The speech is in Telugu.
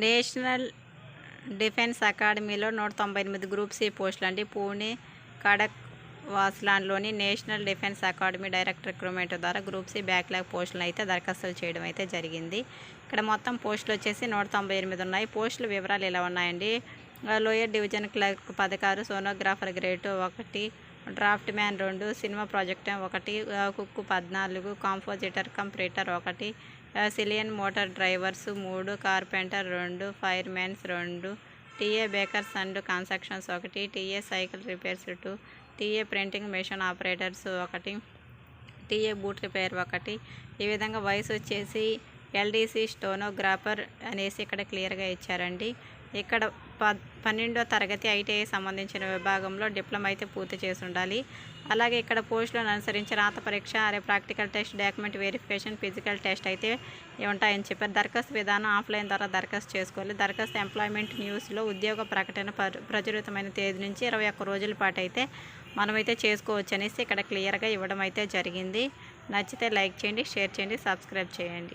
నేషనల్ డిఫెన్స్ అకాడమీలో నూట తొంభై ఎనిమిది గ్రూప్ సి పోస్టులు అండి. పూణే కడక్ వాస్లాన్లోని national defence academy director recruitment ద్వారా గ్రూప్ సి బ్యాక్లాగ్ పోస్టులను అయితే దరఖాస్తులు చేయడం అయితే జరిగింది. ఇక్కడ మొత్తం పోస్టులు వచ్చేసి నూట తొంభై ఎనిమిది ఉన్నాయి. పోస్టుల వివరాలు ఇలా ఉన్నాయండి? లోయర్ డివిజన్ క్లర్క్ పదకారు సోనోగ్రాఫర్ గ్రేడ్ ఒకటి డ్రాఫ్ట్ మ్యాన్ రెండు సినిమా ప్రాజెక్ట్ ఒకటి కుక్కు పద్నాలుగు కాంపోజిటర్ కంప్యూటర్ ఒకటి సిలియన్ మోటార్ డ్రైవర్స్ మూడు కార్పెంటర్ రెండు ఫైర్ మ్యాన్స్ రెండు టీఏ బేకర్స్ అండ్ కన్స్ట్రక్షన్స్ ఒకటి TA cycle repairs two TA printing machine operators ఒకటి టీఏ బూట్ రిపేర్ ఒకటి. ఈ విధంగా వయసు వచ్చేసి ఎల్డీసీ స్టోనోగ్రాఫర్ అనేసి ఇక్కడ క్లియర్గా ఇచ్చారండి. ఇక్కడ పన్నెండో తరగతి ఐటీఐ సంబంధించిన విభాగంలో డిప్లొమా అయితే పూర్తి చేసి ఉండాలి అలాగే ఇక్కడ పోస్టులను అనుసరించి రాత పరీక్ష అరే practical test document verification physical test అయితే ఉంటాయని చెప్పారు. దరఖాస్తు విధానం ఆఫ్లైన్ ద్వారా దరఖాస్తు చేసుకోవాలి. దరఖాస్తు ఎంప్లాయ్మెంట్ న్యూస్లో ఉద్యోగ ప్రకటన ప్ర- ప్రచురితమైన తేదీ నుంచి ఇరవై ఒక్క రోజుల పాటు అయితే మనమైతే చేసుకోవచ్చు అనేసి ఇక్కడ క్లియర్గా ఇవ్వడం అయితే జరిగింది. నచ్చితే లైక్ చేయండి షేర్ చేయండి సబ్స్క్రైబ్ చేయండి.